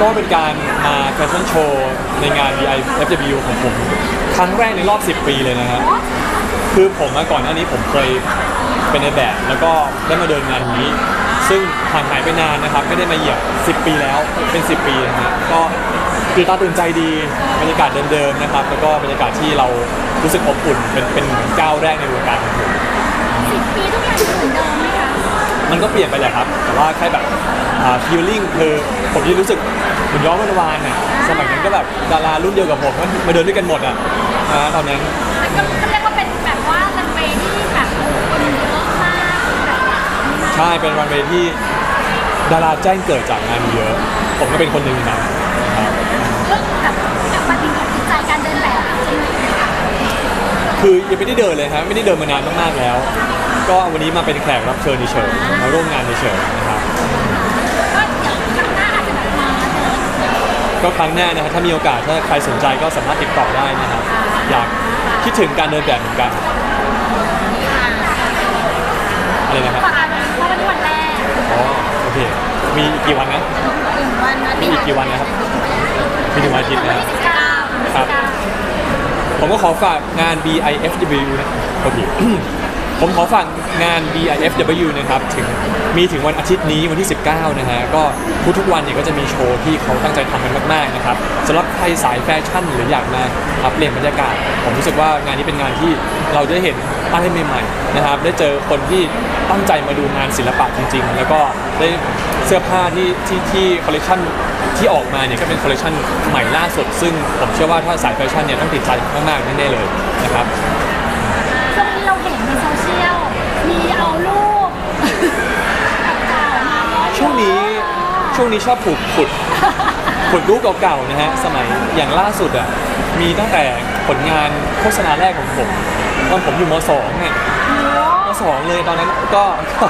ก็เป็นการมาแฟชั่นโชว์ในงาน DI FW ของผม ครั้งแรกในรอบ 10 ปีเลยนะฮะคือผมมาก่อนหน้านี้ผมเคยเป็นในแบบ แล้วก็ได้มาเดินงานนี้ ซึ่งห่างหายไปนานนะครับ ไม่ได้มาเหยียบ 10 ปีแล้วเป็น 10 ปีนะฮะก็ตื่นตาตื่นใจดีบรรยากาศเดิมๆนะครับ แล้วก็บรรยากาศที่เรารู้สึกอบอุ่นเป็นเป็นเหมือนก้าวแรกในวงการของผมสิบปีทุกอย่างยังเหมือนเดิมไหมคะมันก็เปลี่ยนไปแหละครับ แต่ว่าแค่แบบ ฟีลลิ่งคือผมยังรู้สึกเหมือนย้อนวันวานอะสมัยนั้นก็แบบดารารุ่นเดียวกับผมก็มาเดินด้วยกันหมดอะนะตอนนั้นแต่ก็ก็เรียกว่าเป็นแบบว่ารันเวย์ที่แบบคนเยอะมากแบบว่าใช่เป็นวันเวย์ที่ดาราแจ้งเกิดจากงานเยอะ ผมก็เป็นคนหนึ่งในนั้นครับเรื่องแบบแบบปฏิบัติใจการเดินแบบใช่ไหมคะคือยังไม่ได้เดินเลยครับไม่ได้เดินมานานมากๆแล้ว ก็วันนี้มาเป็นแขกรับเชิญเฉยๆมาร่วมงานเฉยๆนะครับ ก็ครั้งหน้านะครับถ้ามีโอกาสถ้าใครสนใจก็สามารถติดต่อได้นะครับอยากคิดถึงการเดินแบบเหมือนกันอะไรนะครับฝากอะไรเพราะวันนี้วันแรกอ๋อโอเคมีอีกกี่วันนะถึงวันอาทิตมีย์อีกกี่วันนะครับมีถึงวันอาทิตย์วันนะที่สิบเก้าครับ ผมก็ขอฝากงาน BIFW นะโอเค ผมขอฝากงาน BIFW นะครับถึงมีถึงวันอาทิตย์นี้วันที่ 19 นะฮะก็ทุกๆวันเนี่ยก็จะมีโชว์ที่เขาตั้งใจทำกันมากๆนะครับสำหรับใครสายแฟชั่นหรืออยากมาอัปเปลี่ยนบรรยากาศ ผมรู้สึกว่างานนี้เป็นงานที่เราได้เห็นอะไรใหม่ๆนะครับได้เจอคนที่ตั้งใจมาดูงานศิลปะจริง ๆ แล้วก็ได้เสื้อผ้าที่ที่ที่คอลเลคชันที่ออกมาเนี่ยก็เป็นคอลเลคชันใหม่ล่าสุดซึ่งผมเชื่อว่าถ้าสายแฟชั่นเนี่ยต้องติดใจมากๆแน่ๆเลยนะครับ ช่วงนี้ชอบผูกขุดขุดรูปเก่าๆนะฮะสมัยอย่างล่าสุดอะมีตั้งแต่ผลงานโฆษณาแรกของผมตอนผมอยู่มสองเนี่ยมสองเลยตอนนั้นก็ก็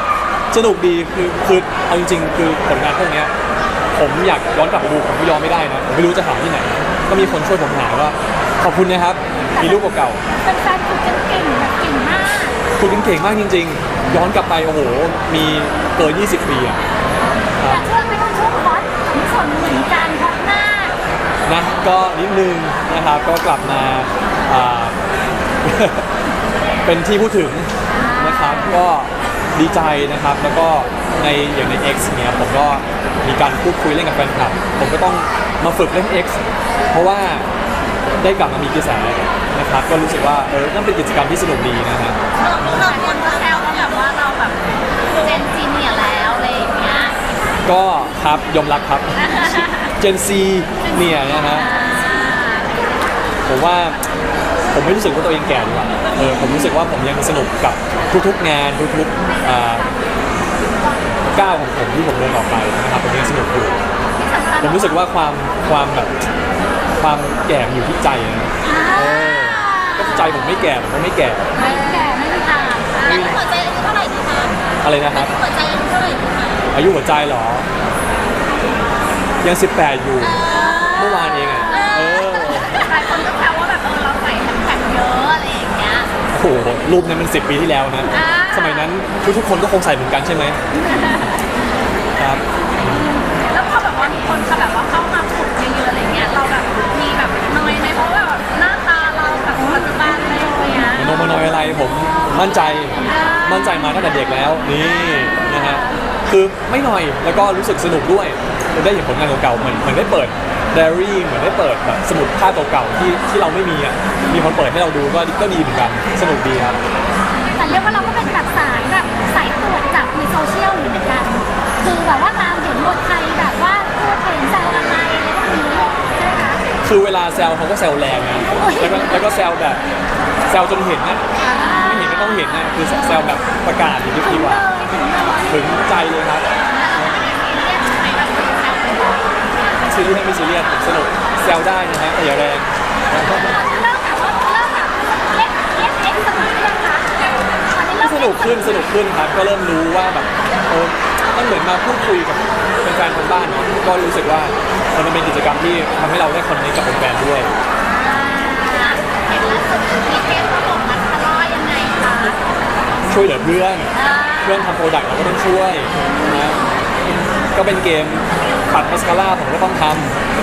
สนุกดีคือคือเอาจริงๆคือผลงานพวกเนี้ยผมอยากย้อนกลับไปดูผมก็ย้อนไม่ได้นะผมไม่รู้จะหาที่ไหน ก็มีคนช่วยผมหาว่าขอบคุณนะครับ มีรูปเก่าเป็นแฟนฝึกกันเก่งแบบเก่งมากๆคุณเก่งๆมากจริง ๆ ย้อนกลับไปโอ้โหมีเกิน20 ปีอะคแต่รับช่วงไม่ต้องช่วงฮอต มีส่วนเหมือนกันฮอตมากนะก็นิดนึงนะครับก็กลับมาอ่า เป็นที่พูดถึงนะครับก็ดีใจนะครับ แล้วก็ในอย่างใน X เนี่ยผมก็มีการพูดคุยเล่นกับแฟนคลับ ผมก็ต้องมาฝึกเล่น X เพราะว่าได้กลับมามีกระแสนะครับก็รู้สึกว่าเออนั่นเป็นกิจกรรมที่สนุกดีนะฮะหลายคนก็แซวว่าแบบว่าเราแบบเจนจีเนียร์แล้ว ก็ครับยอมรับครับ Gen Z เนี่ยนะฮะผมว่าผมไม่รู้สึกว่าตัวเองแก่ดีกว่าเออผมรู้สึกว่าผมยังสนุกกับทุกๆงานทุกๆอ่าก้าวของผมที่ผมเดินออกไปนะครับผมยังสนุกอยู่ผมรู้สึกว่าความความแบบความแก่มันอยู่ที่ใจนะเออก็ใจผมไม่แก่ผมก็ไม่แก่ไม่แก่ไม่มีทางแล้วหัวใจอายุเท่าไหร่ดีคะอะไรนะครับหัวใจอายุเท่าไหร่ดีคะ อายุหัวใจเหรอ ยัง 18 อยู่ เมื่อวานเองอะ เออ หลายคนก็แซวว่าแบบเออเราใส่แฮชแท็กเยอะอะไรอย่างเงี้ย โอ้โห รูปนั้นมัน 10 ปีที่แล้วนะ อ่า สมัยนั้นทุกๆคนก็คงใส่เหมือนกันใช่ไหมครับ แล้วพอแบบว่ามีคนเขาแบบว่าเข้ามาขุดเยอะๆอะไรเงี้ย เราแบบมีแบบน้อยไหมเพราะว่าแบบหน้าตาเราแบบปัจจุบันอะไรอย่างเงี้ยโนมานอยอะไรผมมั่นใจมั่นใจมาตั้งแต่เด็กแล้วนี่นะฮะ คือไม่หน่อยแล้วก็รู้สึกสนุกด้วยได้เห็นผลงานเก่าๆเหมือนเหมือนได้เปิดไดอารี่เหมือนได้เปิดแบบสมุดภาพเก่าๆที่ที่เราไม่มีอะมีคนเปิดให้เราดูก็ก็ดีเหมือนกันสนุกดีครับแต่เรียกว่าเราก็เป็นแบบสายแบบสายตรวจจับในโซเชียลอยู่เหมือนกันคือแบบว่าตามเห็นบทใครแบบว่าพูดถึงแซวอะไรอะไรพวกนี้ใช่ไหมคะคือเวลาแซวเขาก็แซวแรงนะแล้วก็แล้วก็แซวแบบแซวจนเห็นนะไม่เห็นก็ต้องเห็นนะคือแซวแบบประกาศอย่างที่ถึดีงกเลว่าย ถึงใจเลยครับซีรีส์ไม่ซีเรียสสนุกแซวได้นะฮะแต่อย่าแรงเริ่มแบบว่าเริ่มแบบเล่นเล่นเอ็กสนุกหรือยังคะเริ่มสนุกขึ้นสนุกขึ้นครับ ก็เริ่มรู้ว่าแบบเออมันเหมือนมาพูดคุยกับแฟนๆทางบ้านเนาะก็รู้สึกว่ามันเป็นกิจกรรมที่ทำให้เราได้คอนเนคกับแฟนๆด้วยเห็นล่าสุดมีเกมระบบมัดทะเลาะยังไงคะช่วยเหลือเพื่อน อ่าเพื่อนทำโปรดักต์เราก็ต้องช่วยนะก็เป็นเกมปัดมัสคาร่าผมก็ต้องท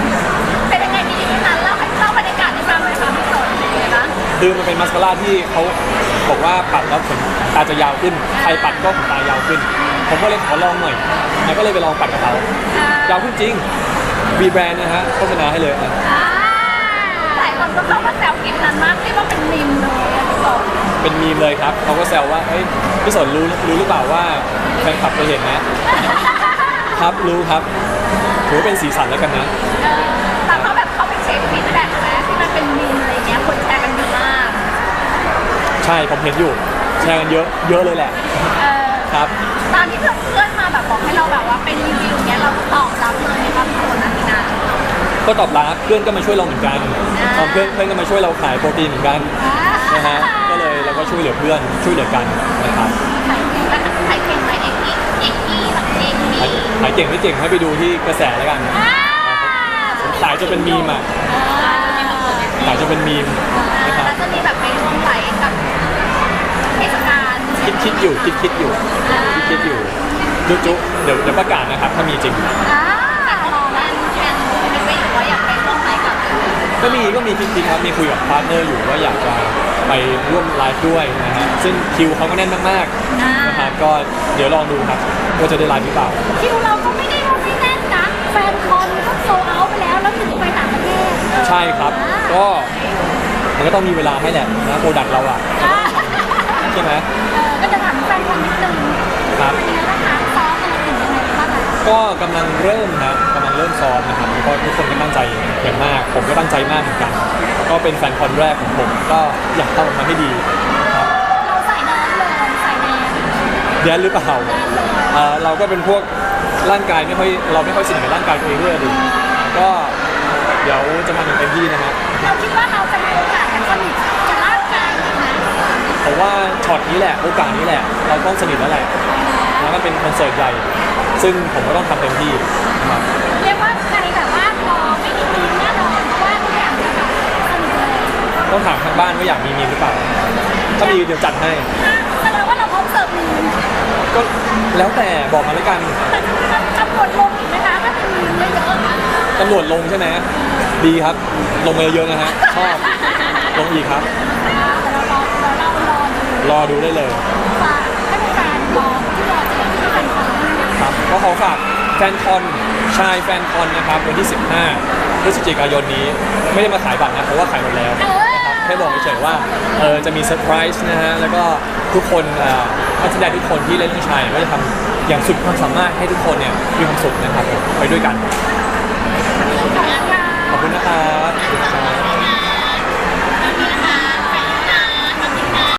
ำเป็นยังไงมีที่นั้นเล่าให้เล่าบรรยากาศให้ฟังเลยค่ะพี่สนเป็นยังไงบ้างคือมันเป็นมัสคาร่าที่เขาบอกว่าปัดแล้วขนตาจะยาวขึ้น ใครปัดก็ขนตายาวขึ้น ผมก็เลยขอลองหน่อยแล้วก็เลยไปลองปัดกับเขายาวขึ้นจริงบีแบรนด์นะฮะโฆษณาให้เลยอะ อ่าหลายคนก็เข้ามาแซวคลิปนั้น เป็นมีมเลยครับเขาก็แซวว่าเอ้ยพี่สนรู้รู้หรือเปล่าว่าแฟนคลับเคยเห็นนะ ครับรู้ครับถือว่าเป็นสีสันแล้วกันนะเออแต่เขาแบบเขาไปเช็คฟีดแบ็กนะที่มันเป็นมิมอะไรเงี้ยคนแชร์กันเยอะมากใช่ผมเห็นอยู่แชร์กันเยอะเยอะเลยแหละเออครับ ตอนที่เพื่อนๆมาแบบบอกให้เราแบบว่าเป็นรีวิวเนี้ยเราตอบรับเลยในความโกรธนะพี่นา ก็ตอบรับเพื่อนก็มาช่วยเราเหมือนกันอ่าเออเพื่อนเพื่อนก็มาช่วยเราขายโปรตีนเหมือนกัน นะฮะก็เลยเราก็ช่วยเหลือเพื่อนช่วยเหลือกันนะครับขายเก่งแล้วขายเก่งไหมเอกกี้เอกกี้หลังเอกมีขายขายเก่งไม่เก่งให้ไปดูที่กระแสแล้วกันอ่าผมขายจนเป็นมีมอะอ่าขายจนเป็นมีมนะครับแล้วจะมีแบบไปร่วมไลฟ์กับเทศกาลคิดคิดอยู่คิดคิดอยู่คิดคิดอยู่จุ๊จุ๊เดี๋ยวเดี๋ยวประกาศนะครับถ้ามีจริงอ่าลอแล้วแอนเป็นไปอยู่ว่าอยากไปร่วมไลกับก็มีก็มีคิดคิดครับมีคุยกับพาร์ทเนอร์อยู่ว่าอยากจะ ไปร่วมไลฟ์ด้วยนะฮะซึ่งคิวเขาก็แน่นมากๆนะครับก็เดี๋ยวลองดูครับว่าจะได้ไลฟ์หรือเปล่า คิวเราก็ไม่ได้ว่าไม่แน่นนะแฟนคอนก็โซเอาไปแล้วแล้วถึงไปต่างประเทศใช่ครับ ก็มันก็ต้องมีเวลาให้แหละนะโปรดักต์เราอะอ่าใช่ไหมเออก็จะถามแฟนคอนนิดนึงครับ เป็นยังไงบ้างคะซ้อมอะไรถึงยังไงบ้างคะก็กำลังเริ่มนะกำลังเริ่มซ้อมนะครับแล้วก็ทุกคนก็ตั้งใจอย่างมาก ผมก็ตั้งใจมากเหมือนกัน ก็เป็นแฟนคอนแรกของผม ก็อยากทำออกมาให้ดีครับเราใส่น้ำเลยใส่แนมแดนหรือเปล่าแนมเลยเอ่อเราก็เป็นพวกร่างกายไม่ค่อยเราไม่ค่อยสนิทกับร่างกายตัวเองด้วยดิก็เดี๋ยวจะทำอย่างเต็มที่นะฮะเราคิดว่าเราจะมีโอกาสจะสนิทกับร่างกายอีกไหมผมว่าช็อตนี้แหละโอกาสนี้แหละ เราต้องสนิทแล้วแหละแล้วมันเป็นคอนเสิร์ตใหญ่ ซึ่งผมก็ต้องทำเต็มที่นะครับ ต้องถามทางบ้านว่าอยากมีมีมหรือเปล่า ถ้ามีเดี๋ยวจัดให้อะแสดงว่าเราพร้อมเสิร์ฟมีมก็แล้วแต่บอกมาแล้วกันแต่ตำรวจลงอีกไหมคะถ้าเป็นมีมเยอะๆตำรวจลงใช่ไหมดีครับ ลงมาเยอะๆนะฮะชอบลงอีกครับเรารอเราเรารอดูรอดูได้เลย ฝากให้แฟนๆรอที่รอเจอที่แฟนคอนด้วยนะคะครับก็ขอฝากแฟนคอนชายแฟนคอนนะครับวันที่ 15พฤศจิกายนนี้ ไม่ได้มาขายบัตรนะเพราะว่าขายหมดแล้ว เออนะครับ แค่บอกเฉยๆว่าเออจะมีเซอร์ไพรส์นะฮะแล้วก็ทุกคนอักแสดงทุกคนที่เล่นเรื่องชายก็จะทำอย่างสุดความสามารถให้ทุกคนเนี่ยมีความสุขนะครับไปด้วยกันขอบคุณนะครับ